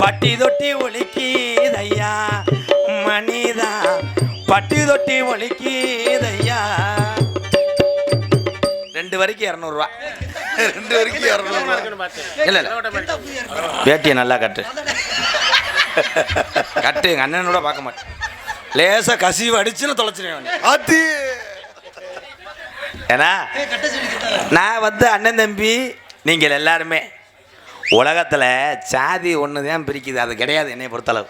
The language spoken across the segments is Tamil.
பட்டி தொட்டி ஒலிக்கீதையா மணிதா. பட்டி தொட்டி ஒலிக்கீதையா ரெண்டு வரைக்கும் இரநூறுவா. ரெண்டு வரைக்கும் இரநூறு இல்ல இல்ல. வேட்டியை நல்லா கட்டு. கட்டு எங்க அண்ணனோட பார்க்க மாட்டேன். லேசா கசிவு அடிச்சுன்னு தொலைச்சிருவேன் அது. ஏன்னா நான் வந்து அண்ணன் தம்பி நீங்கள் எல்லாருமே. உலகத்தில் சாதி ஒன்று தான் பிரிக்குது. அது கிடையாது என்னை பொறுத்தளவு.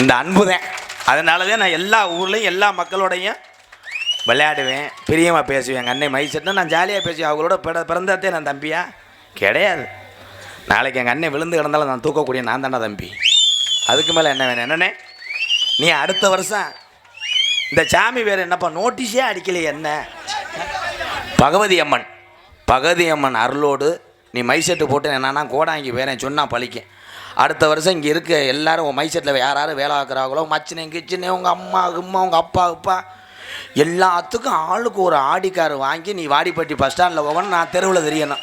இந்த அன்பு தான் அதனால தான் நான் எல்லா ஊர்லேயும் எல்லா மக்களோடையும் விளையாடுவேன் பிரியமாக பேசுவேன். எங்கள் அன்னை மைசட்னா நான் ஜாலியாக பேசுவேன். அவங்களோட பிற பிறந்ததே நான் தம்பியா? கிடையாது. நாளைக்கு எங்கள் அண்ணன் விழுந்து கிடந்தாலும் நான் தூக்கக்கூடிய நான் தானே தம்பி. அதுக்கு மேலே என்ன வேணும்? என்னண்ணே? நீ அடுத்த வருஷம் இந்த சாமி வேறு என்னப்பா நோட்டீஸே அடிக்கலையே என்ன? பகவதி அம்மன். பகவதி அம்மன் அருளோடு நீ மைசெட்டு போட்டு என்னன்னா கோடாங்கி வேறேன் சொன்னா பழிக்கும் அடுத்த வருஷம் இங்கே இருக்க எல்லாரும் உன் மைசெட்டில் யார் யார் வேலை பார்க்குறாங்களோ மச்சினை கிச்சினே உங்கள் அம்மா அம்மா உங்கள் அப்பா அப்பா. எல்லாத்துக்கும் ஆளுக்கு ஒரு ஆடி கார் வாங்கி நீ வாடிப்பட்டி பஸ் ஸ்டாண்டில் போகணும் நான் தெருவில் தெரியணும்.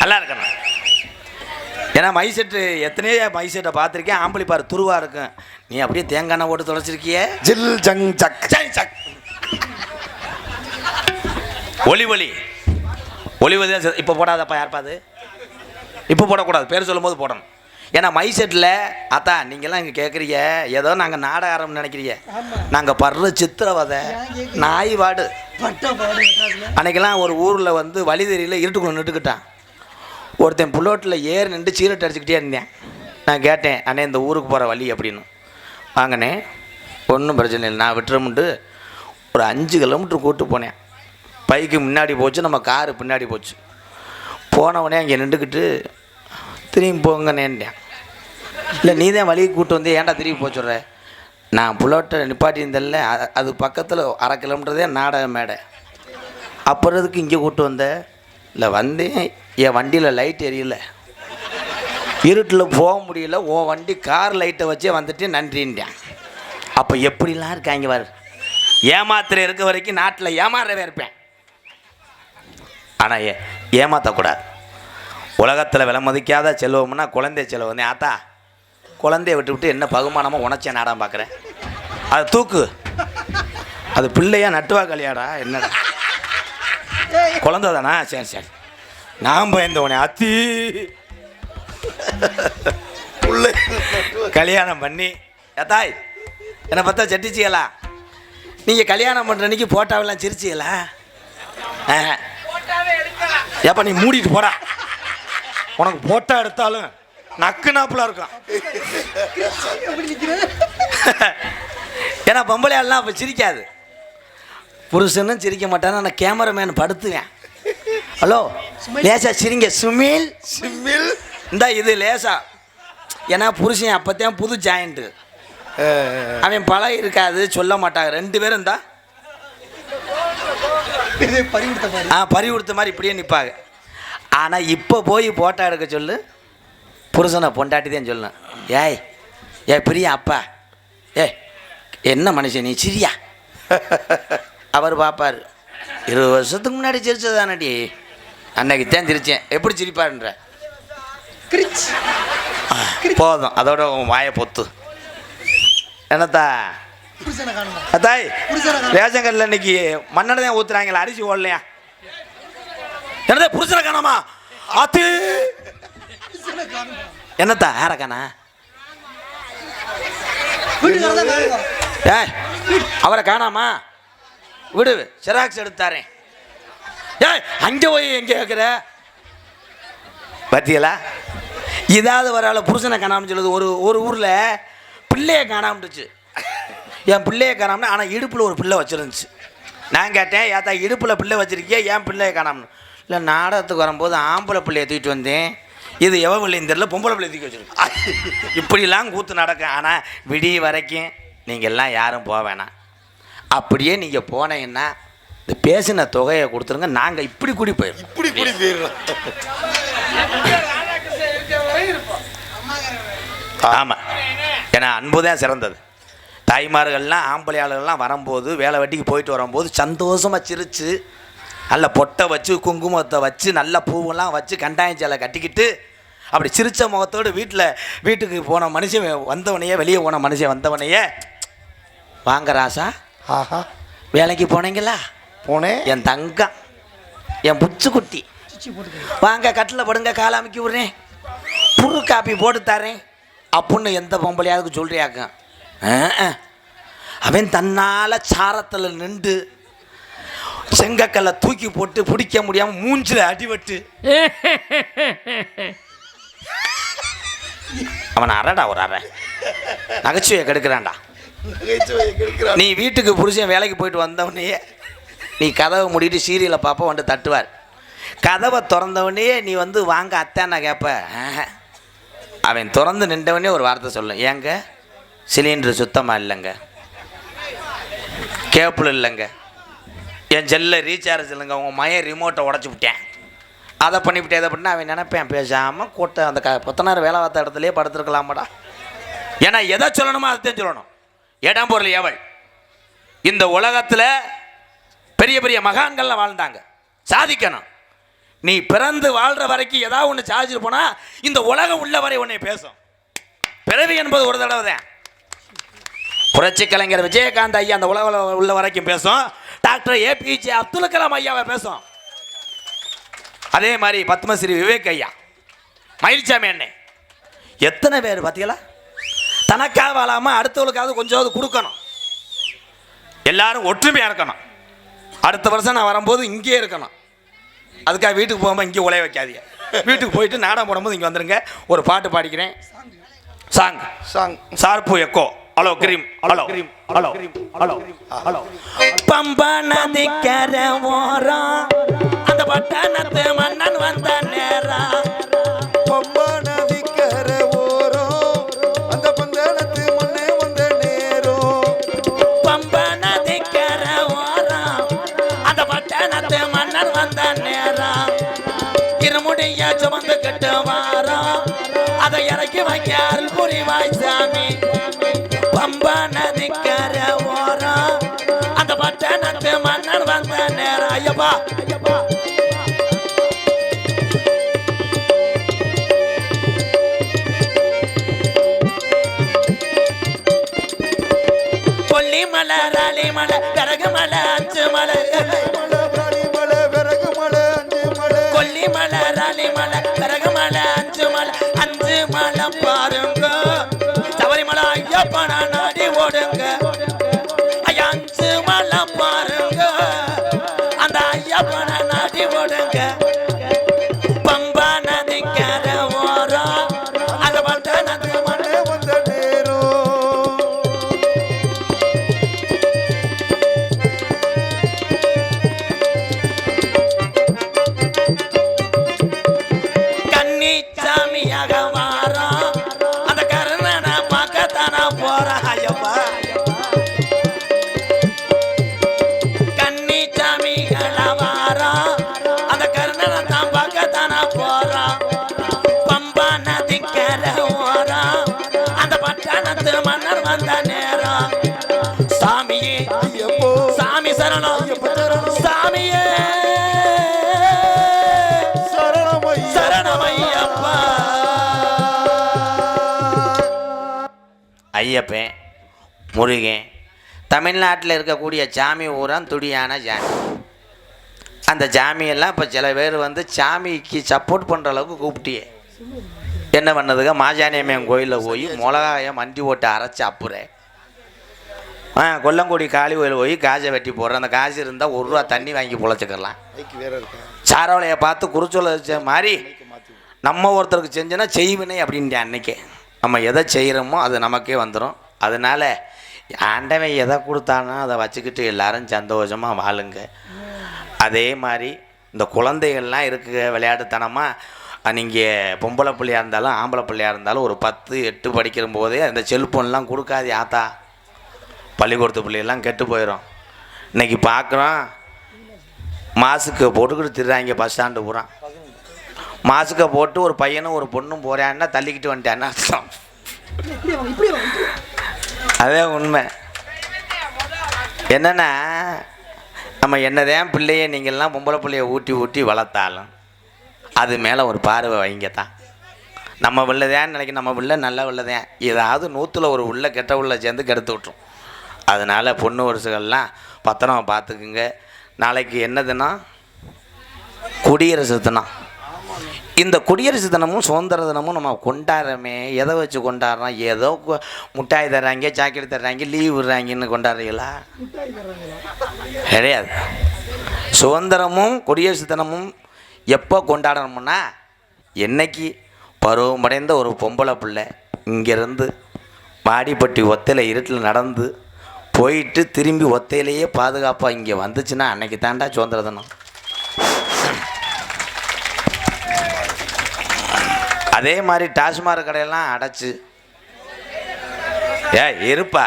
நல்லா இருக்கணும். ஏன்னா மைசெட்டு எத்தனையோ மைசெட்டை பார்த்துருக்கேன். ஆம்பளி பாரு துருவா இருக்கும். நீ அப்படியே தேங்காய் போட்டு தொலைச்சிருக்கியே? ஜில் ஜங் சக். Chuck, chuck. ஒலி ஒலி. ஒளிவதே இப்போ போடாதப்பா யார்ப்பா அது? இப்போ போடக்கூடாது பேர் சொல்லும்போது போடணும். ஏன்னா மை செட்டில் அத்தா நீங்கள்லாம் இங்கே கேட்குறீங்க ஏதோ நாங்கள் நாடகாரம் நினைக்கிறீங்க. நாங்கள் படுற சித்திரவதை நாய் வாடு. அன்னைக்கெல்லாம் ஒரு ஊரில் வந்து வழி தெரியல இருட்டுக்குள்ள நின்றுக்கிட்டான் ஒருத்தன் புல்லோட்டில் ஏறி நின்று சீரட் அடிச்சுக்கிட்டே இருந்தேன். நான் கேட்டேன் அண்ணே இந்த ஊருக்கு போகிற வழி அப்படின்னு. வாங்கண்ணே ஒன்றும் பிரச்சனை இல்லை. நான் விட்டுறமுண்டு ஒரு அஞ்சு கிலோமீட்டர் கூப்பிட்டு போனேன். பைக்கு முன்னாடி போச்சு நம்ம காரு பின்னாடி போச்சு. போனவனே அங்கே நின்றுக்கிட்டு திரும்பி போங்கண்ணேன்ட்டேன் இல்லை நீ தான் வழியை கூப்பிட்டு வந்து ஏன்டா திரும்பி போச்சுட்ற நான் புள்ளோட்ட நிப்பாட்டியிருந்தேன்ல அது பக்கத்தில் அரை கிலோமீட்டர் தான் நாடக மேடை. அப்புறதுக்கு இங்கே கூப்பிட்டு வந்தேன் இல்லை வந்தேன் என் வண்டியில் லைட் எரியல. இருட்டில் போக முடியல உன் வண்டி கார் லைட்டை வச்சே வந்துட்டு நன்றின்ட்டேன் அப்போ எப்படிலாம் இருக்காங்க வார் ஏமாத்துற இருக்க வரைக்கும் நாட்டில் ஏமாறவே இருப்பேன். ஆனால் ஏ ஏமாற்றக்கூடாது உலகத்தில் விலை மதிக்காத செல்வம்னா குழந்தை செல்வம். தான் ஆத்தா குழந்தைய விட்டு விட்டு என்ன பகுமானமாக உணச்ச நாடாக பார்க்குறேன். அது தூக்கு. அது பிள்ளையா நட்டுவா கல்யாடா என்னடா. குழந்த தானா? சரி சரி. நான் பயந்தவனே அத்தி. புள்ளை கல்யாணம் பண்ணி. ஏத்தாய் என்னை பார்த்தா செட்டிச்சிகளா நீங்கள் கல்யாணம் பண்ணுற அன்னைக்கு போட்டாவெல்லாம் சிரிச்சிகளா ஏப்பா நீ மூடிட்டு போடா. உனக்கு போட்டா எடுத்தாலும் நக்கு நாப்புல இருக்கும் ஏன்னா பொம்பளை ஆள்லாம் அப்போ சிரிக்காது. புருஷனும் சிரிக்க மாட்டான்னு நான் கேமராமேன் படுத்துவேன். ஹலோ லேசா சிரிங்க. சுமில். சிம்மில் இந்த இது லேசா. ஏன்னா புருஷன் அப்போத்தான் புது ஜாயிண்ட்டு அவன் பழம் இருக்காது சொல்ல மாட்டாங்க. ரெண்டு பேரும் இருந்தா ஆ பறி கொடுத்த மாதிரி இப்படியே நிற்பாங்க ஆனால் இப்போ போய் போட்டோ எடுக்க சொல்லு. புருஷனை பொண்டாட்டி தான் சொல்லணும். ஏய் ஏ பிரியா அப்பா. ஏய் என்ன மனுஷன் நீ? சிரியா? அவர் பார்ப்பார் இருபது வருஷத்துக்கு முன்னாடி சிரிச்சதானடி? அன்னைக்கு தான் சிரிச்சேன். எப்படி சிரிப்பாருன்ற? போதும். அதோட உன் வாயை பொத்து. என்னத்தா? அத்தாய் ரேஷன் கடையில் இன்னைக்கு மண்ணெண்ணை தான் ஊத்துறாங்களா அரிசி ஓடலையா? என்னதா புருஷனை காணாமா? ஆத்து! என்னத்தா யார காணா? ஏய் அவரை காணாமா? விடு ஜெராக்ஸ் எடுத்தாரேன். ஏய் அங்கே போய் எங்கே கேட்குற பத்தியலா? இதாவது வரால புருஷனை காணாமல் சொல்லுது. ஒரு ஒரு ஊரில் பிள்ளைய காணாமட்டுச்சு என் பிள்ளைய காணாமனு ஆனால் இடுப்பில் ஒரு பிள்ளை வச்சிருந்துச்சு. நான் கேட்டேன் ஏத்தா இடுப்பில் பிள்ளை வச்சிருக்கியா? என் பிள்ளைய காணாமனு இல்லை நாடகத்துக்கு வரும்போது ஆம்பளை பிள்ளைய தூக்கிட்டு வந்தேன். இது எவ பிள்ளைன்னு தெரியல பொம்பளை பிள்ளை தூக்கி வச்சிருக்கு இப்படிலாம் கூத்து நடக்கும். ஆனால் விடிய வரைக்கும் நீங்கள் எல்லாம் யாரும் போக வேணாம். அப்படியே நீங்கள் போனீங்கன்னா இந்த பேசின தொகையை கொடுத்துருங்க. நாங்கள் இப்படி கூடி போயிடுறோம். இப்படி கூடி போயிடுறோம். ஆமாம் ஏன்னா அன்பு தான் சிறந்தது. தாய்மார்கள்லாம் ஆம்பளை ஆளுகள்லாம் வரும்போது வேலை வெட்டிக்கு போயிட்டு வரும்போது சந்தோஷமாக சிரித்து நல்ல பொட்டை வச்சு குங்குமத்தை வச்சு நல்ல பூவெல்லாம் வச்சு கண்டாயம் சேலை கட்டிக்கிட்டு அப்படி சிரிச்ச முகத்தோடு வீட்டில் வீட்டுக்கு போன மனுஷன் வந்தவனையே வெளியே போன மனுஷன் வந்தவனையே வாங்க ராசா. ஆஹா. வேலைக்கு போனீங்களா? போனேன். என் தங்கம் என் புச்சு குட்டி வாங்க கட்டில் படுங்க காலை அமைக்கி விட்றேன். புரு காப்பி போட்டு தரேன். அப்புடின்னு எந்த பொம்பளையாவுக்கு சொல்றியாக்க அவன் தன்னால் சாரத்தில் நின்று செங்கக்கல்லை தூக்கி போட்டு பிடிக்க முடியாமல் மூஞ்சில் அடிபட்டு. அவன் அரடா ஒரு அரை. நகைச்சுவையை கெடுக்கிறான்டா. நீ வீட்டுக்கு புருஷன் வேலைக்கு போயிட்டு வந்தவனே நீ கதவை மூடிட்டு சீரியலை பார்ப்ப வந்து தட்டுவார். கதவை திறந்தவனே நீ வந்து வாங்க அத்தானா கேட்ப. அவன் திறந்து நின்றவனே ஒரு வார்த்தை சொல்லும் ஏங்க? சிலிண்டர் சுத்தமாக இல்லைங்க. கேபிள் இல்லைங்க. என் செல்ல ரீசார்ஜ் இல்லைங்க. உங்கள் மய ரிமோட்டை உடச்சி விட்டேன். அதை பண்ணிவிட்டேன் இதை பண்ணி அவன் நினைப்பேன். பேசாமல் கூட்ட அந்த க புத்தனார் வேலை பார்த்த இடத்துலையே படுத்துருக்கலாமாடா. ஏன்னா எதை சொல்லணுமோ அதைத்தான் சொல்லணும். இடம் பொருள் எவள்? இந்த உலகத்தில் பெரிய பெரிய மகான்கள்லாம் வாழ்ந்தாங்க. சாதிக்கணும். நீ பிறந்து வாழ்கிற வரைக்கும் ஏதாவது ஒன்று சாதிச்சுட்டு போனால் இந்த உலகம் உள்ள வரை உன்னை பேசும். பிறவி என்பது ஒரு தடவை தான் புரட்சி கலைஞர் விஜயகாந்த் ஐயா அந்த உலகம் உள்ள வரைக்கும் பேசும். டாக்டர் ஏபிஜே அப்துல் கலாம் ஐயாவை பேசும். அதே மாதிரி பத்மஸ்ரீ விவேக் ஐயா. மயில்சாமி அண்ணே. எத்தனை பேர் பார்த்தீங்களா தனக்காக வாழாமல் அடுத்தவளுக்காவது கொஞ்சமாவது கொடுக்கணும். எல்லாரும் ஒற்றுமையாக இருக்கணும். அடுத்த வருஷம் நான் வரும்போது இங்கேயே இருக்கணும். அதுக்காக வீட்டுக்கு போகாமல் இங்கே உழைய வைக்காதீங்க. வீட்டுக்கு போயிட்டு நாடகம் போடும்போது இங்கே வந்துருங்க. ஒரு பாட்டு பாடிக்கிறேன். சாங். சாங். சார்பு echo. Hello cream hello cream hello hello hello Pamba நதி கரை ஓரம் அந்த பட்டணத்து மன்னன் வந்த நேரம் பம்பா நதிக்கரை ஓரம் அந்த பந்தளத்து மண்ணே வந்த நேரம் பம்பா நதி கரை ஓரம் அந்த பட்டணத்து மன்னன் வந்த நேரம் இருமுடிய சுமந்து கட்டு வாரம் அதை இறக்கி வைக்க அருள் புரிவாய் சாமி. பம்பா நதி கரை ஓரம் அந்த பட்டணத்து மன்னன் வந்த நேரம் ஐயப்பா. ஐயப்பா கொல்லி மலை ராலி மலை பிறகு மலை அஞ்சு மலை மலை விறகு மலை அஞ்சு மலை கொல்லி மலை ராலி மலை பிறகு மலை அஞ்சு மலை அஞ்சு மலை பாருங்க சபரிமலை சரணம். சாமியே. சரணமையப்பா ஐயப்பன் முருகன் தமிழ்நாட்டில் இருக்கக்கூடிய சாமி ஊரம் துடியான சாமி. அந்த சாமியெல்லாம் இப்போ சில பேர் வந்து சாமிக்கு சப்போர்ட் பண்ணுற அளவுக்கு கூப்பிட்டியே. என்ன பண்ணதுங்க? மாஜானியம்மன் கோயிலில் போய் மிளகாய மண்டி ஓட்டு அரைச்சி அப்புறேன். ஆ கொல்லங்குடி காளி கோயில் போய் காசை வெட்டி போடுறேன். அந்த காசு இருந்தால் ஒரு ரூபா தண்ணி வாங்கி பொழைச்சிக்கலாம் சாரவளையை பார்த்து குறிச்சொல்ல வச்ச மாதிரி. நம்ம ஒருத்தருக்கு செஞ்சோன்னா செய்வினை அப்படின்ட்டு அன்னைக்கே. நம்ம எதை செய்கிறோமோ அது நமக்கே வந்துடும் அதனால ஆண்டவன் எதை கொடுத்தானோ அதை வச்சுக்கிட்டு எல்லாரும் சந்தோஷமாக வாழுங்க. அதே மாதிரி இந்த குழந்தைகள்லாம் இருக்கு விளையாட்டுத்தனமாக நீங்கள் பொம்பளை பிள்ளையாக இருந்தாலும் ஆம்பளை பிள்ளையாக இருந்தாலும் ஒரு பத்து எட்டு படிக்கிற போதே அந்த செல்ஃபோன்லாம் கொடுக்காது ஆத்தா. பள்ளிக்கூடத்து பிள்ளைகள்லாம் கெட்டு போயிடும் இன்னைக்கு பார்க்குறோம் மாசுக்கு போட்டுக்கிட்டு திருறாங்க பஸ் ஸ்டாண்டு பூரா. மாசுக்கை போட்டு ஒரு பையனும் ஒரு பொண்ணும் போகிறான்னா தள்ளிக்கிட்டு வந்துட்டேன்னா அர்த்தம்? அதே உண்மை. என்னன்னா நம்ம என்னதான் பிள்ளையை நீங்கள்லாம் பொம்பளை பிள்ளையை ஊட்டி ஊட்டி வளர்த்தாலும் அது மேலே ஒரு பார்வை வைங்க தான் நம்ம பிள்ளைதான் நினைக்க நம்ம பிள்ளை நல்ல பிள்ளைதான் ஏதாவது நூற்றில் ஒரு உள்ள கெட்ட உள்ள சேர்ந்து கெடுத்து விட்ரும் அதனால் பொண்ணு வருஷங்கள்லாம் பத்திரமா பார்த்துக்குங்க. நாளைக்கு என்ன தினம்? குடியரசு தினம். இந்த குடியரசு தினமும் சுதந்திர தினமும் நம்ம கொண்டாடுறோமே. எதை வச்சு கொண்டாடுறோம்? ஏதோ முட்டாய் தர்றாங்க ஜாக்கெட் தர்றாங்க லீவ் விடுறாங்கன்னு கொண்டாடுறீங்களா? கிடையாது. சுதந்திரமும் குடியரசு தினமும் எப்போ கொண்டாடணும்னா என்னைக்கு? பருவமடைந்த ஒரு பொம்பளை பிள்ளை இங்கேருந்து மாடிப்பட்டி ஒத்தையில் இருட்டில் நடந்து போயிட்டு திரும்பி ஒத்தையிலேயே பாதுகாப்பாக இங்கே வந்துச்சுன்னா அன்னைக்கு தாண்டா சுதந்திர தினம் அதே மாதிரி டாஸ்மாக் கடையெல்லாம் அடைச்சு. ஏ இருப்பா.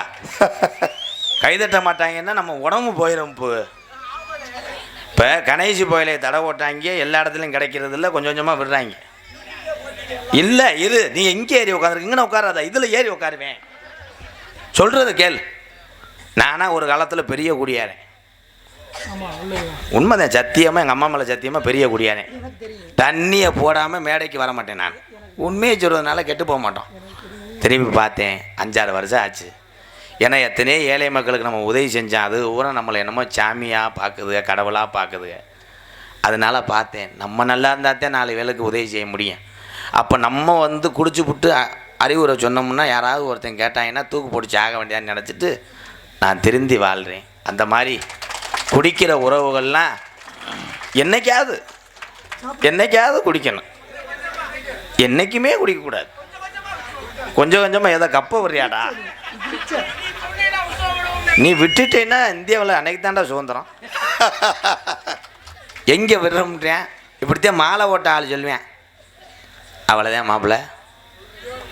கைதட்ட மாட்டாங்கன்னா நம்ம உடம்பு போயிடும் இப்போ இப்போ கணேசி புயலை தடை ஓட்டாங்க எல்லா இடத்துலையும் கிடைக்கிறது இல்லை கொஞ்சம் கொஞ்சமாக விடுறாங்க. இல்லை இரு நீ எங்கே ஏறி உட்காந்துருக்கீங்கன்னு உட்காராத இதில் ஏறி உட்காருவேன். சொல்கிறது கேள். நானா ஒரு காலத்தில் பெரிய குடியாரேன். உண்மைதான். சத்தியமாக எங்கள் அம்மா மேலே சத்தியமாக பெரிய குடியாரேன். தண்ணியை போடாமல் மேடைக்கு வர மாட்டேன் நான். உண்மையை சொல்கிறதுனால கெட்டு போக மாட்டோம். திரும்பி பார்த்தேன் அஞ்சாறு வருஷம் ஆச்சு. ஏன்னா எத்தனையோ ஏழை மக்களுக்கு நம்ம உதவி செஞ்சோம். அது ஊரை நம்மளை என்னமோ சாமியாக பார்க்குதுங்க கடவுளாக பார்க்குதுங்க அதனால பார்த்தேன் நம்ம நல்லா இருந்தால் தான் நாலு வேலைக்கு உதவி செய்ய முடியும். அப்போ நம்ம வந்து குடிச்சு புட்டு அ- அறிவுரை சொன்னோம்னா யாராவது ஒருத்தன் கேட்டாங்கன்னா தூக்கு போட்டு ஆக வேண்டியான்னு நினச்சிட்டு நான் திருந்தி வாழ்கிறேன் அந்த மாதிரி குடிக்கிற உறவுகள்லாம் என்னைக்காவது என்னைக்காவது குடிக்கணும். என்னைக்குமே குடிக்கக்கூடாது. கொஞ்சம் கொஞ்சமாக ஏதோ கப்ப வர்றியாடா நீ விட்டுட்டேன்னா இந்தியாவில் அன்னைக்கு தாண்டா சுதந்திரம். எங்கே விடுறோம்ன்றேன். இப்படித்தான் மாலை ஓட்ட ஆள் சொல்லுவேன். அவ்வளோதான் மாப்பிள்ள.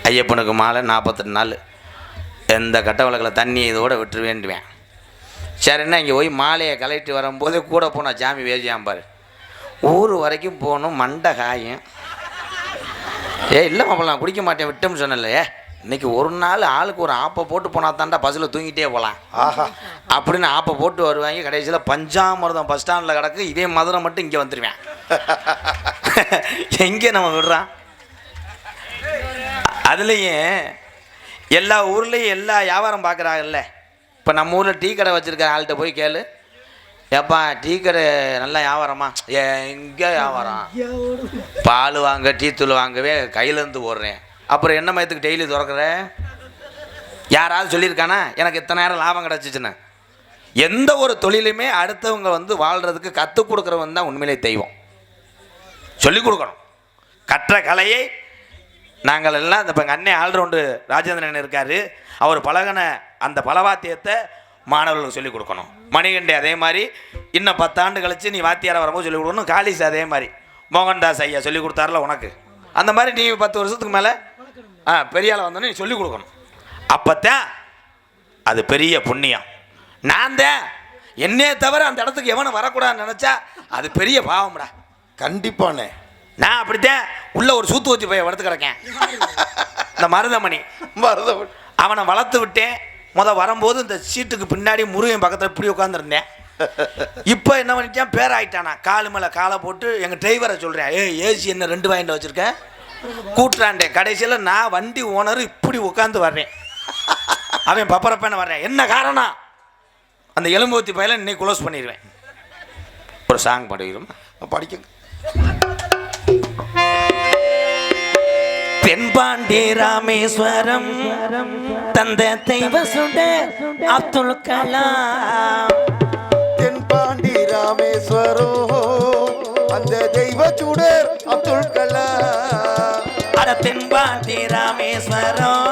ஐயப்பனுக்கு மாலை நாற்பத்தெட்டு நாள். எந்த கட்ட விளக்கில் தண்ணி இதோட விட்டுருவேன்டுவேன் சரின்னா இங்கே போய் மாலையை கலெக்ட் வரும்போதே கூட போனா சாமி வேசியாம் பாரு. ஊர் வரைக்கும் போகணும் மண்டை காயும். ஏ இல்லை மாப்பிள்ள நான் குடிக்க மாட்டேன் விட்டோம்னு சொன்னல ஏ. இன்னைக்கு ஒரு நாள் ஆளுக்கு ஒரு ஆப்பை போட்டு போனா தாண்டா பஸ்ஸில் தூங்கிட்டே போகலாம் ஆஹா. அப்படின்னு ஆப்பை போட்டு வருவாங்க கடைசியில் பஞ்சாமிர்தம் பஸ் ஸ்டாண்டில் கிடக்கு இதே மதுரை மட்டும் இங்கே வந்துடுவேன் எங்கே நம்ம விடுறான் அதுலேயும் எல்லா ஊர்லேயும் எல்லா வியாபாரம் பார்க்குறாங்கல்ல. இப்போ நம்ம ஊரில் டீ கடை வச்சுருக்கிற ஆள்கிட்ட போய் கேளு. ஏப்பா டீ கடை நல்லா வியாபாரமா? எங்கே வியாபாரம். பால் வாங்க டீ தூள் வாங்கவே கையிலேருந்து ஓடுறேன். அப்புறம் என்ன மயத்துக்கு டெய்லி திறக்கிற? யாராவது சொல்லியிருக்கானா? எனக்கு இத்தனை நேரம் லாபம் கிடச்சிச்சுன்னு. எந்த ஒரு தொழிலுமே அடுத்தவங்க வந்து வாழ்கிறதுக்கு கற்றுக் கொடுக்குறவன் தான் உண்மையிலே தெய்வம். சொல்லிக் கொடுக்கணும். கற்ற கலையை நாங்கள் எல்லாம் இந்த இப்போ எங்கள் அண்ணன் ஆல்ரவுண்டு ராஜேந்திரன் இருக்கார். அவர் பழகின அந்த பலவாத்தியத்தை மாணவர்களுக்கு சொல்லிக் கொடுக்கணும். மணிகண்டி அதே மாதிரி இன்னும் பத்தாண்டு கழிச்சு நீ வாத்தியாரை வரும்போது சொல்லிக் கொடுக்கணும் காலிஸ் அதே மாதிரி. மோகன்தாஸ் ஐயா சொல்லிக் கொடுத்தாருல உனக்கு. அந்த மாதிரி நீ பத்து வருஷத்துக்கு மேலே ஆ பெரிய வந்தோன்னு நீ சொல்லிக் கொடுக்கணும். அப்போத்தான் அது பெரிய புண்ணியம். நான் தான் என்னையே தவிர அந்த இடத்துக்கு எவனும் வரக்கூடாதுன்னு நினச்சா அது பெரிய பாவம்டா. கண்டிப்பானே நான் அப்படித்தான் உள்ள ஒரு சூத்து வச்சு போய் வளர்த்து கிடக்கேன். இந்த மருதமணி. மருதவன் அவனை வளர்த்து விட்டேன். முத வரும்போது இந்த சீட்டுக்கு பின்னாடி முருகன் பக்கத்தில் இப்படி உட்காந்துருந்தேன் இப்போ என்ன பண்ணிட்டான்? பேர் ஆயிட்டானா காலு மேலே காலை போட்டு எங்கள் டிரைவரை சொல்கிறேன் ஏய் ஏசி என்ன ரெண்டு வாங்கிட்டு வச்சுருக்கேன் கூட்டுறான்டே. கடைசியில் நான் வண்டி ஓனர் இப்படி உட்காந்து வர்றேன். அவன் பப்பரப்பேன வர்றேன். என்ன காரணம்? அந்த எலும்பூத்தி பயில இன்னைக்கு க்ளோஸ் பண்ணிடுவேன் ஒரு சாங் பாடுகிறோம். படிக்க தென்பாண்டி ராமேஸ்வரம். தந்த தெய்வ சுட அப்துல் கலாம். தென்பாண்டி ராமேஸ்வரோ அந்த தெய்வ சுடர் அப்துல் கலாம். அட தென்பாண்டி ராமேஸ்வரம்.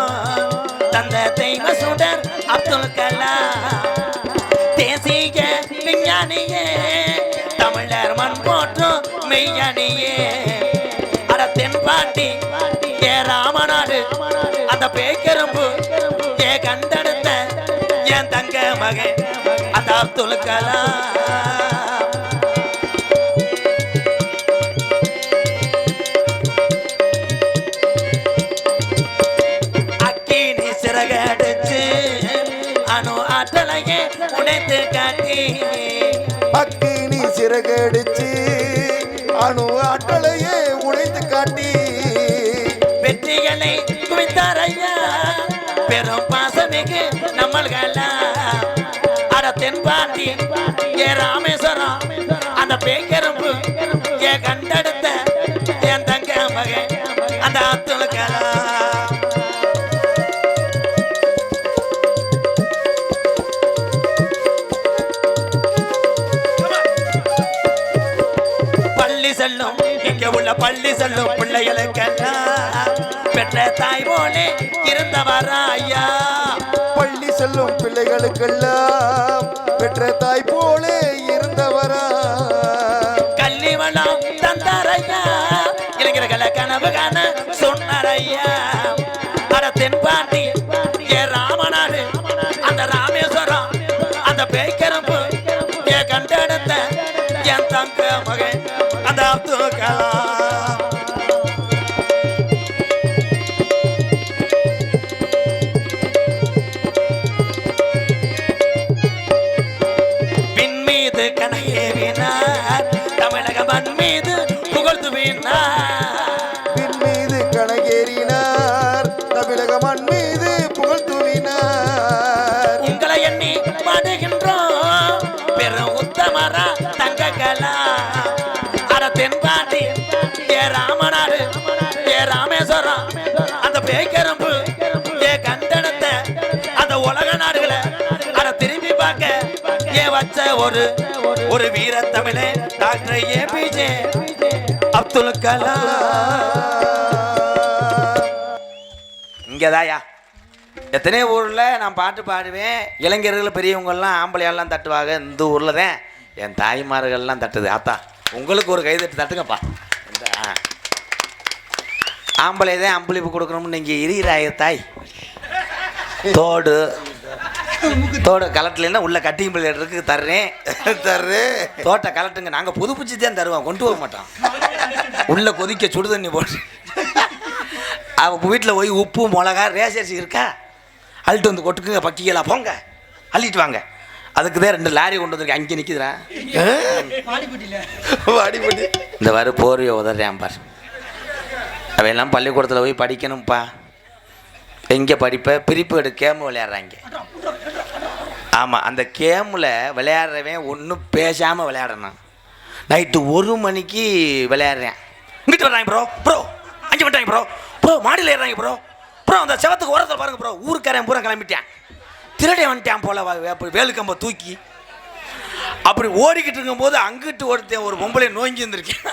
தந்த தெய்வ சுடர் அப்துல் கலாம். தேசிய விஞ்ஞானியே தமிழர் மண் போற்றும் மெய்ஞானியே அட தென்பாண்டி பேக்கரும்பு ஏ கண்டெடுத்த என் தங்க மகன் அந்த அப்துல் கலாம். அக்கினி சிறகடிச்சு அணு ஆற்றலையே உடைத்து காட்டி. அக்கினி சிறகடி பெரும் பாசமிகு நம்மள்களா அட தென்பாண்டி ஏ ராமேஸ்வரம் அந்த பேக்கரும்பு ஏ கண்டெடுத்த என் தங்க மகன் அந்த அத்துலுக்கலா பள்ளி செல்லும் இங்க உள்ள பள்ளி செல்லும். பெற்ற தாய் போலே இருந்தவரா ஐயா பள்ளி செல்லும் பிள்ளைகளுக்கெல்லாம் பெற்ற தாய் போலே இருந்தவரா? கல்வி வளம் தந்தாரையா? இளைஞர்களை கனவு காண சொன்னாரையா? அட தென்பாண்டி ஏ ராமநாடு அந்த ராமேஸ்வரம் அந்த பேய்க்கரம்பு ஏ கண்டெடுத்த என் தங்க மகன் அந்த அப்துல் கலாம். ஒரு ஒரு வீர தமிழே doctor A PJ Abdul Kalam. இங்கேதாயா. எத்தனையோ ஊரில் நான் பாட்டு பாடுவேன்? இளைஞர்கள் பெரியவங்கள்லாம் ஆம்பளையெல்லாம் தட்டுவாங்க. இந்த ஊரில் தான் என் தாய்மார்கள்லாம் தட்டுது. ஆத்தா உங்களுக்கு ஒரு கைதட்டு தட்டுங்கப்பா. இந்த ஆம்பளை தான் அம்பளிப்பு கொடுக்கணும்னு நீங்கள் இருக்கிறாய தாய். தோடு தோடு கலட்டலைன்னா உள்ள கட்டிங் பிள்ளை இருக்கு தர்றேன். தர்றே. தோட்டை கலட்டுங்க. நாங்கள் புதுப்பிச்சு தான் தருவோம். கொண்டு போக மாட்டோம். உள்ள கொதிக்க சுடு தண்ணி போட்டு. அவ வீட்டில் போய் உப்பு மிளகா ரேசரிசி இருக்கா? அள்ளிட்டு வந்து கொட்டுக்குங்க பக்கிகளா போங்க. அள்ளிட்டு வாங்க. அதுக்கு தான் ரெண்டு லாரி கொண்டு வந்திருக்கேன். அங்கே வாடிப்பட்டி. இந்த வரு போர்வையை உதறேன் பார். அவையெல்லாம் பள்ளிக்கூடத்தில் போய் படிக்கணும்ப்பா எங்கே படிப்ப? பிரிப்பு எடு கேமு விளையாடுறாங்க. ஆமாம் அந்த கேமில் விளையாடுறவன் ஒன்றும் பேசாமல் விளையாடணும் நைட்டு ஒரு மணிக்கு விளையாடுறேன். இங்கிட்டு வர்றாங்க ப்ரோ ப்ரோ அங்கே வந்துட்டாங்க ப்ரோ ப்ரோ மாடியில் ஏறாங்க ப்ரோ ப்ரோ அந்த செவத்துக்கு உரத்தில் பாருங்க ப்ரோ ஊருக்காரன் பூரா கிளம்பிட்டேன். திருடே வந்துட்டான் போல வா- வேலுக்கம்பை தூக்கி. அப்படி ஓடிக்கிட்டு இருக்கும்போது அங்கிட்டு ஒருத்தன் ஒரு பொம்பளை நோங்கி இருந்திருக்கேன்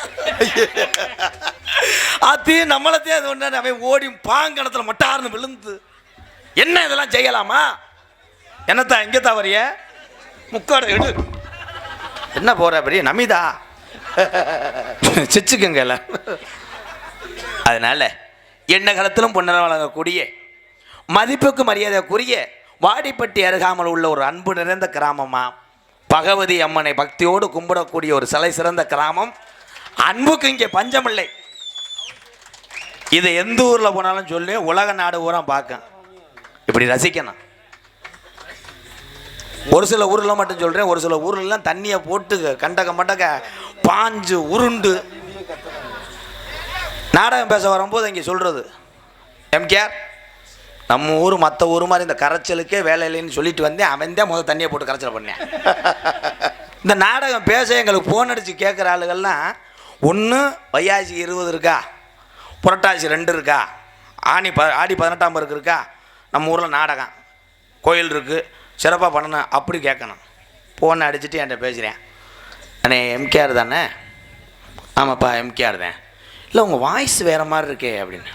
அத்தையும் நம்மளத்தையும் அது ஒன்று அவன் ஓடி பாங்கணத்தில் மட்டார்னு விழுந்து. என்ன இதெல்லாம் செய்யலாமா? என்னத்தா எங்கே தவறிய முக்காடு எடு என்ன போற பெரிய நமிதா? சிச்சுக்குங்க எல்லாம். அதனால என்ன காலத்திலும் பொன்னரம் வழங்கக்கூடிய மதிப்புக்கு மரியாதைக்குரிய வாடிப்பட்டி அருகாமல் உள்ள ஒரு அன்பு நிறைந்த கிராமமாக பகவதி அம்மனை பக்தியோடு கும்பிடக்கூடிய ஒரு சிலை சிறந்த கிராமம். அன்புக்கு இங்கே பஞ்சமில்லை. இதை எந்த ஊரில் போனாலும் சொல்லி உலக நாடு பூரா பார்க்க. இப்படி ரசிக்கணும். ஒரு சில ஊரில் மட்டும் சொல்கிறேன் ஒரு சில ஊர்லலாம் தண்ணியை போட்டு கண்டக மண்டக பாஞ்சு உருண்டு. நாடகம் பேச வரும்போது இங்கே சொல்கிறது எம்கேஆர் நம்ம ஊர் மற்ற ஊர் மாதிரி இந்த கரைச்சலுக்கே வேலை இல்லைன்னு சொல்லிட்டு வந்தேன். அவன் தான் முதல் தண்ணியை போட்டு கரைச்சல் பண்ணேன். இந்த நாடகம் பேச எங்களுக்கு ஃபோன் அடித்து கேட்குற ஆளுகள்லாம் ஒன்று வையாசி இருபது இருக்கா? புரட்டாசி ரெண்டு இருக்கா? ஆணி ப ஆடி பதினெட்டாம் பேருக்கு இருக்கா? நம்ம ஊரில் நாடகம். கோயில் இருக்குது சிறப்பாக பண்ணணும் அப்படி கேட்கணும். ஃபோனை அடிச்சுட்டு என்கிட்ட பேசுகிறேன் அண்ணே எம்கேஆர் தானே? ஆமாப்பா எம்கேஆர் தான். இல்லை உங்கள் வாய்ஸ் வேறு மாதிரி இருக்கே அப்படின்னு.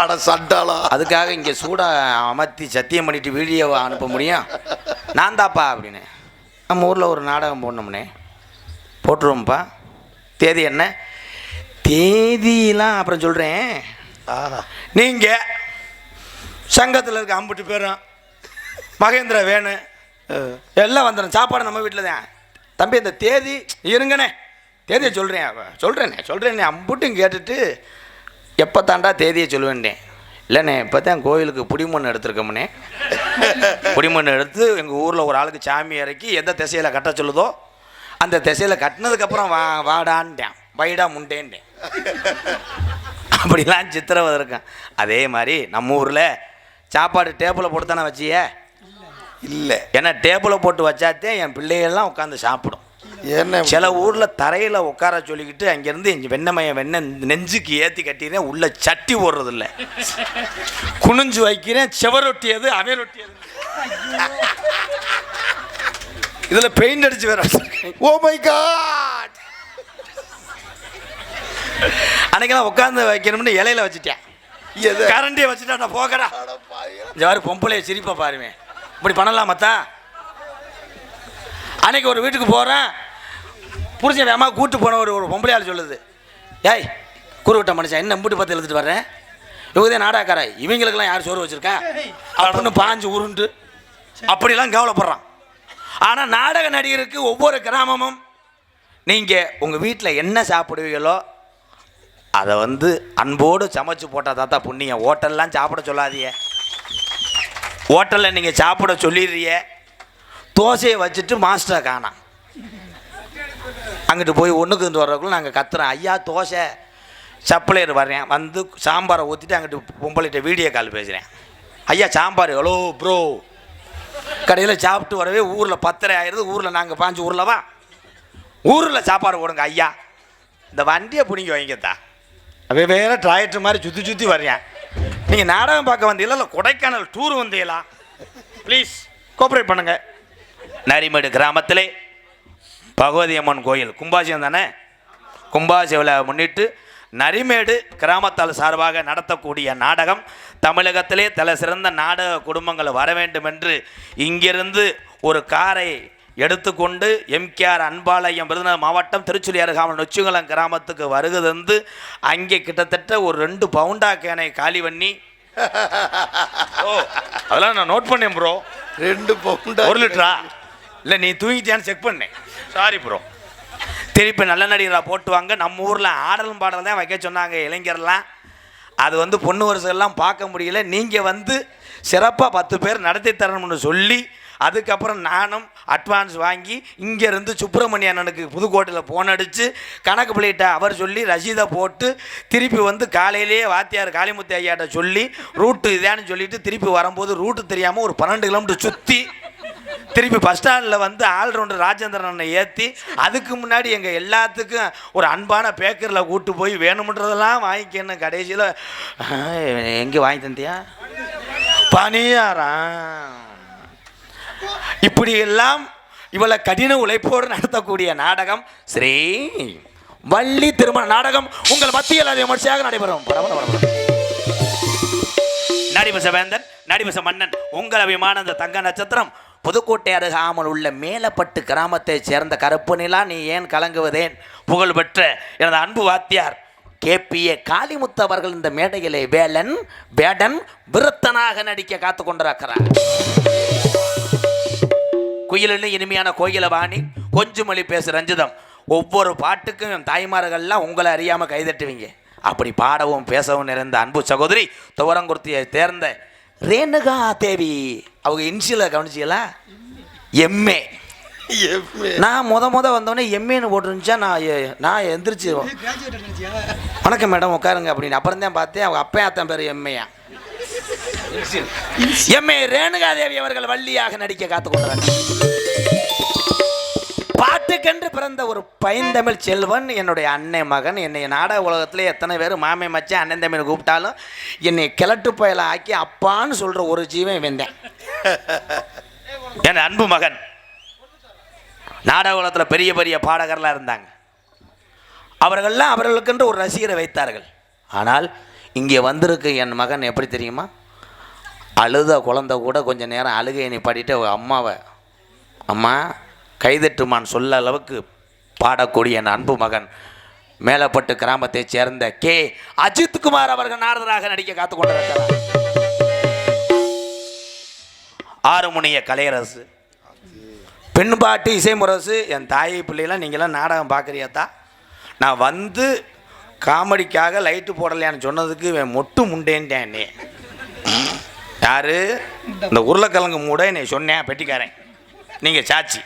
அட சண்டாளா. அதுக்காக இங்கே சூடாக அமர்த்தி சத்தியம் பண்ணிட்டு வீடியோவை அனுப்ப முடியும். நான் தாப்பா அப்படின்னு. நம்ம ஊரில் ஒரு நாடகம் போடணும்னே. போட்டுருவோம்ப்பா. தேதி என்ன? தேதியெலாம் அப்புறம் சொல்கிறேன் நீங்கள் சங்கத்தில் இருக்க அம்புட்டு பேரும் மகேந்திர வேணு எல்லாம் வந்துடும் சாப்பாடு நம்ம வீட்டில் தான் தம்பி இந்த தேதி இருங்கண்ணே. தேதியை சொல்கிறேன் சொல்கிறேண்ணே சொல்கிறேண்ணே அம்புட்டும் கேட்டுட்டு எப்போ தாண்டா தேதியை சொல்லுவேன்னே இல்லைண்ணே இப்போ தான் கோயிலுக்கு புடிமண் எடுத்துருக்கோம்னே. புடிமண் எடுத்து எங்கள் ஊரில் ஒரு ஆளுக்கு சாமி இறக்கி எந்த திசையில் கட்ட சொல்லுதோ அந்த திசையில் கட்டினதுக்கப்புறம் வா வாடான்ட்டேன். வைடா முண்டேன்ட்டேன். அப்படிலாம் சித்திரவதை இருக்கும். அதே மாதிரி நம்ம ஊரில் சாப்பாடு டேபிளை போட்டு தானே வச்சியே? இல்லை. ஏன்னா டேபிளை போட்டு வச்சாத்தே என் பிள்ளைகள்லாம் உட்காந்து சாப்பிடும். சில ஊரில் தரையில் உட்கார சொல்லிக்கிட்டு அங்கேருந்து வெண்ணமைய வெண்ணெய் நெஞ்சுக்கு ஏற்றி கட்டிடுறேன் உள்ள சட்டி ஓடுறது இல்ல குனிஞ்சு வைக்கிறேன். செவரொட்டியது ரொட்டியது இதில் பெயிண்ட் அடிச்சு வேற ஓ மை காட் அன்னைக்கெல்லாம் உட்காந்து வைக்கணும்னு இலையில வச்சுட்டேன். கரண்டியை வச்சுட்டா நான் போகடா. இந்த மாதிரி பொம்பளைய சிரிப்பை பாருவேன் இப்படி பண்ணலாமத்தா அன்னைக்கு ஒரு வீட்டுக்கு போகிறேன் புரிஞ்ச வேமா கூட்டு போன ஒரு ஒரு பொம்பளையால் சொல்லுது. ஏய் குறுவிட்ட மனுஷன் என்ன மூட்டு பார்த்து எழுதிட்டு வர்றேன் இவங்க நாடாக்காரா இவங்களுக்கெல்லாம் யார் சோறு வச்சிருக்கா? அப்படின்னு பாஞ்சு உருண்டு. அப்படிலாம் கவலைப்படுறான். ஆனால் நாடக நடிகருக்கு ஒவ்வொரு கிராமமும் நீங்கள் உங்கள் வீட்டில் என்ன சாப்பிடுவீங்களோ அதை வந்து அன்போடு சமைச்சு போட்டால் தாத்தா புண்ணியம் ஹோட்டல்லாம் சாப்பிட சொல்லாதியே ஹோட்டலில் நீங்கள் சாப்பிட சொல்லிடுறிய தோசையை வச்சுட்டு மாஸ்டரை காணாம். அங்கிட்டு போய் ஒன்றுக்கு இருந்து வர்றதுக்குள்ள நாங்கள் கத்துறோம் ஐயா தோசை சப்ளையர் வர்றேன். வந்து சாம்பாரை ஊற்றிட்டு அங்கிட்டு பொம்பளைகிட்ட வீடியோ கால் பேசுகிறேன் ஐயா சாம்பார் ஹலோ ப்ரோ கடையில் சாப்பிட்டு வரவே ஊரில் பத்தரை ஆயிடுது ஊரில் நாங்கள் பாஞ்சு ஊரில் வா. ஊரில் சாப்பாடு போடுங்க ஐயா. இந்த வண்டியை பிடிங்கி வைங்கத்தா. அவன் வேறு டிராக்டர் மாதிரி சுற்றி சுற்றி வர்றேன். நீங்கள் நாடகம் பார்க்க வந்தீங்களா இல்லை கொடைக்கானல் டூர் வந்தீங்களா? ப்ளீஸ் கோஆப்ரேட் பண்ணுங்கள் நரிமேடு கிராமத்திலே பகவதி அம்மன் கோயில். கும்பாசியம் தானே? கும்பாசிய விழாவை முன்னிட்டு நரிமேடு கிராமத்தால் சார்பாக நடத்தக்கூடிய நாடகம் தமிழகத்திலே தலை சிறந்த நாடக குடும்பங்கள் வர வேண்டும் என்று இங்கிருந்து ஒரு காரை எடுத்துக்கொண்டு எம்கேஆர் அன்பாலயம் விருதுநகர் மாவட்டம் திருச்சுழி அருகாமல் நொச்சிகுளம் கிராமத்துக்கு வருகை தந்து அங்கே கிட்டத்தட்ட ஒரு ரெண்டு பவுண்டா கேனை காலி பண்ணி ஓ அதெல்லாம் நான் நோட் பண்ணேன் ப்ரோ ரெண்டு பவுண்டா ஒரு லிட்டரா? இல்லை நீ தூங்கிட்டியான்னு செக் பண்ணேன் சாரி ப்ரோ திருப்பி நல்ல நடிகராக போட்டுவாங்க. நம்ம ஊரில் ஆடலும் பாடல் தான் வைக்க சொன்னாங்க இளைஞர்லாம். அது வந்து பொண்ணு வருஷம்லாம் பார்க்க முடியல. நீங்கள் வந்து சிறப்பாக பத்து பேர் நடத்தி தரணும்னு சொல்லி அதுக்கப்புறம் நானும் அட்வான்ஸ் வாங்கி இங்கேருந்து சுப்பிரமணிய அண்ணனுக்கு புதுக்கோட்டையில் ஃபோன் அடித்து கணக்கு பிள்ளைகிட்ட அவர் சொல்லி ரசீதை போட்டு திருப்பி வந்து காலையிலேயே வாத்தியார் காளிமுத்து ஐயாட்ட சொல்லி ரூட்டு இதான்னு சொல்லிட்டு திருப்பி வரும்போது ரூட்டு தெரியாமல் ஒரு பன்னெண்டு கிலோமீட்டர் சுற்றி திருப்பி பஸ் ஸ்டாண்டில் வந்து ஆல்ரவுண்டர் ராஜேந்திரன் அண்ணனை ஏற்றி அதுக்கு முன்னாடி எங்கள் எல்லாத்துக்கும் ஒரு அன்பான பேக்கரில் கூட்டு போய் வேணுமன்றதெல்லாம் வாங்கிக்கணும் கடைசியில் எங்கே வாங்கி தந்தியா? பணியாரம் இப்படியெல்லாம் இவளை கடின உழைப்போடு நடத்தக்கூடிய நாடகம் ஸ்ரீ வள்ளி திருமண நாடகம். உங்கள் மத்தியில் அது விமர்சையாக நடைபெறும். பரபர பரபர. நடிபச வேந்தன் நடிபச மன்னன் உங்கள் அபிமான தங்க நட்சத்திரம். புதுக்கோட்டை அருகாமல் உள்ள மேலப்பட்டு கிராமத்தைச் சேர்ந்த கருப்பு நிலா நீ ஏன் கலங்குவதேன்? புகழ்பெற்ற எனது அன்பு வாத்தியார் கேபிஏ காளிமுத்து அவர்கள் இந்த மேடையிலே வேலன் வேடன் விருத்தனாக நடிக்க காத்து கொண்டிருக்கிறார். குயிலின்னு இனிமையான கோயிலவாணி கொஞ்சமொழி பேசு ரஞ்சிதம். ஒவ்வொரு பாட்டுக்கும் என் தாய்மார்கள்லாம் உங்களை அறியாமல் கைதட்டுவீங்க. அப்படி பாடவும் பேசவும் நிறைந்த அன்பு சகோதரி துவரங்குர்த்தியை தேர்ந்த ரேணுகா தேவி அவங்க இன்சியலை கவனிச்சிங்களா எம்ஏ எம்ஏ. நான் முத முத வந்தோடனே எம்ஏன்னு போட்டுருந்துச்சா நான் நான் எந்திரிச்சு வணக்கம் மேடம் உட்காருங்க அப்படின்னு. அப்புறம் தான் பார்த்தேன் அவங்க அப்பா அத்தன் பேர் எம்ஏயா எம்ஏ ரேணுகா தேவி அவர்கள் வள்ளியாக நடிக்க காத்து கொண்டாங்க பாட்டுக்கென்று பிறந்த ஒரு பைந்தமிழ் செல்வன் என்னுடைய அண்ணன் மகன். என்னை நாடக உலகத்தில் எத்தனை பேர் மாமே மச்சான் அண்ணன் தம்பின்னு கூப்பிட்டாலும் என்னை கிழட்டு பயலை ஆக்கி அப்பான்னு சொல்கிற ஒரு ஜீவன் வெந்தேன் என் அன்பு மகன். நாடக உலகத்தில் பெரிய பெரிய பாடகர்லாம் இருந்தாங்க. அவர்கள்லாம் அவர்களுக்கென்று ஒரு ரசிகரை வைத்தார்கள். ஆனால் இங்கே வந்திருக்கு என் மகன் எப்படி தெரியுமா? அழுத குழந்தை கூட கொஞ்சம் நேரம் அழுகையை நிப்பாட்டிட்டு அவங்க அம்மாவை அம்மா கைதட்டுமான் சொல்ல அளவுக்கு பாடக்கூடிய என் அன்பு மகன் மேலப்பட்டு கிராமத்தைச் சேர்ந்த கே. அஜித் குமார் அவர்கள் நாரதராக நடிக்க காத்து கொண்டிருக்கிறார். ஆறுமுனைய கலையரசு பெண்பாட்டு இசைமுரசு என் தாயை பிள்ளைலாம் நீங்களாம் நாடகம் பார்க்குறியாத்தா? நான் வந்து காமெடிக்காக லைட்டு போடலையான்னு சொன்னதுக்கு என் மொட்டு முண்டேன்ட்டேன் என்னை. யார்? இந்த உருளைக்கிழங்கு மூட என்னை சொன்னேன் பெட்டிக்காரன். நீங்கள் சாட்சி.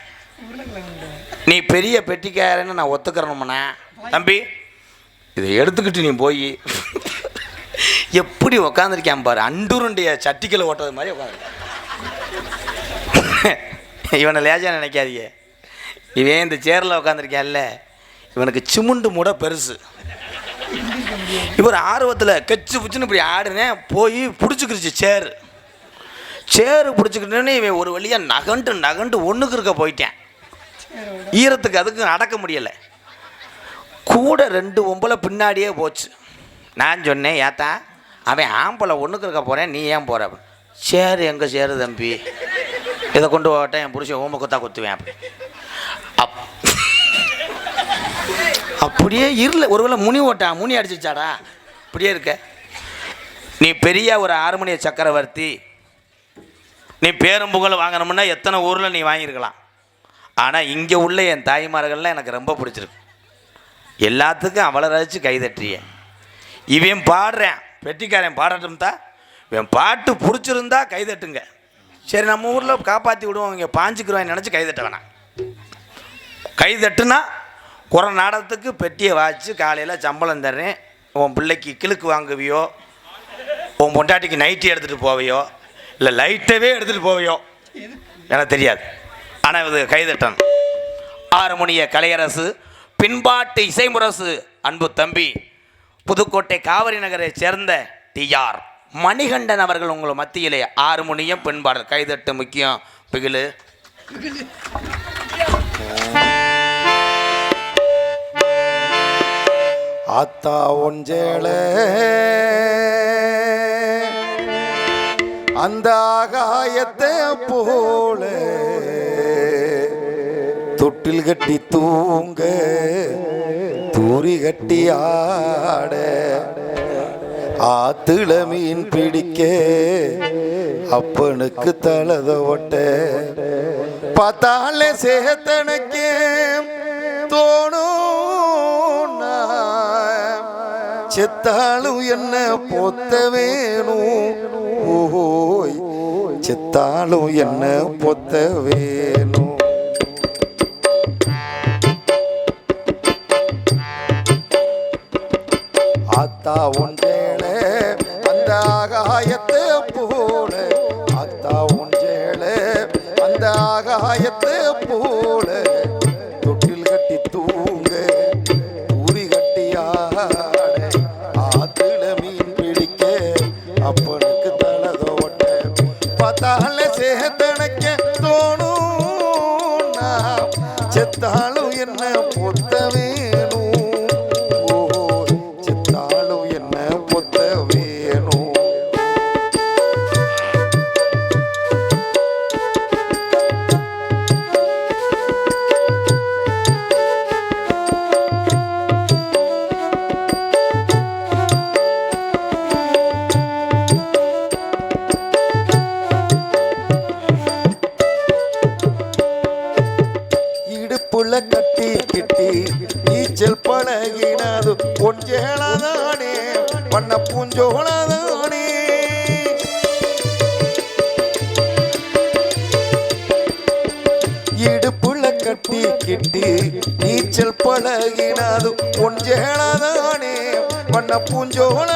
நீ பெரிய பெட்டிக்காரன்னு நான் ஒத்துக்கிறணும்ண்ணா தம்பி இதை எடுத்துக்கிட்டு நீ போய். எப்படி உக்காந்துருக்கேன் பாரு. அண்டுருண்டிய சட்டிக்கலை ஓட்டுறது மாதிரி உட்காந்துருக்கான் இவனை லேஜா நினைக்காதீங்க. இவன் இந்த சேரில் உட்காந்துருக்கேன்ல இவனுக்கு சிமுண்டு மூட பெருசு. இவர் ஆர்வத்தில் கச்சு புச்சுன்னு இப்படி ஆடுனேன் போய் பிடிச்சிக்கிருச்சு சேரு சேரு பிடிச்சிக்கிட்டேன்னு இவன் ஒரு வழியாக நகண்டு நகண்டு ஒன்றுக்கு இருக்க போயிட்டேன். ஈரத்துக்கு அதுக்கும் அடக்க முடியலை. கூட ரெண்டு ஒம்பளை பின்னாடியே போச்சு. நான் சொன்னேன் ஏத்தா அவன் ஆம்பளை ஒன்றுக்கு இருக்க போகிறேன் நீ ஏன் போகிற சேரு எங்கே சேரு தம்பி? இதை கொண்டு போட்டேன் என் புருஷன் ஓம கொத்தா குத்துவேன். அப்படி. அப் அப்படியே இருல ஒருவேளை முனி ஓட்டான் முனி அடிச்சிச்சாடா அப்படியே இருக்க. நீ பெரிய ஒரு ஆறுமணிய சக்கரவர்த்தி. நீ பேரும் புகழ் வாங்கணும்னா எத்தனை ஊரில் நீ வாங்கியிருக்கலாம்? ஆனால் இங்கே உள்ள என் தாய்மார்கள்லாம் எனக்கு ரொம்ப பிடிச்சிருக்கு. எல்லாத்துக்கும் அவளை ரசித்து கைதட்டுறிய இவன் பாடுறேன் பெட்டிக்காரன் பாடட்டும் தான் இவன் பாட்டு பிடிச்சிருந்தா கைதட்டுங்க. சரி நம்ம ஊரில் காப்பாற்றி விடுவோம் இங்கே பாஞ்சுக்கிறோம் நினச்சி கைதட்ட வேணாம். கைதட்டுனா குறை நாடகத்துக்கு பெட்டியை வாச்சு காலையில் சம்பளம் தர்றேன். உன் பிள்ளைக்கு கிழக்கு வாங்குவியோ? உன் பொண்டாட்டிக்கு நைட்டி எடுத்துகிட்டு போவையோ? இல்லை லைட்டவே எடுத்துகிட்டு போவையோ? எனக்கு தெரியாது. ஆனால் இது கைதட்டன். ஆறுமணிய கலையரசு பின்பாட்டு இசைமுரசு அன்பு தம்பி புதுக்கோட்டை காவிரி நகரை சேர்ந்த டிஆர் மணிகண்டன் அவர்கள் உங்கள் மத்தியிலே ஆறுமணியம் பெண்பாடல் கைதட்டு முக்கியம். பிகிலு. ஆத்தா ஒஞ்சேள அந்த ஆகாயத்தை போல. தொட்டில் கட்டி தூங்க தூரி கட்டி ஆட ஆத்துல மீன் பிடிக்க அப்பனுக்கு தலத ஒட்ட. பார்த்தாலே சேத்தனுக்கே தோணும் செத்தாலும் என்ன பொத்த வேணும்? ஓய் செத்தாலும் என்ன பொத்த வேணும்? ஆத்தா பண்ண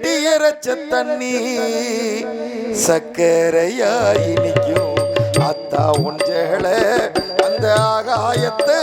கட்டி இறைச்ச தண்ணி. சக்கரையாய் நிற்கும். அத்தா ஒன்றேள அந்த ஆகாயத்தை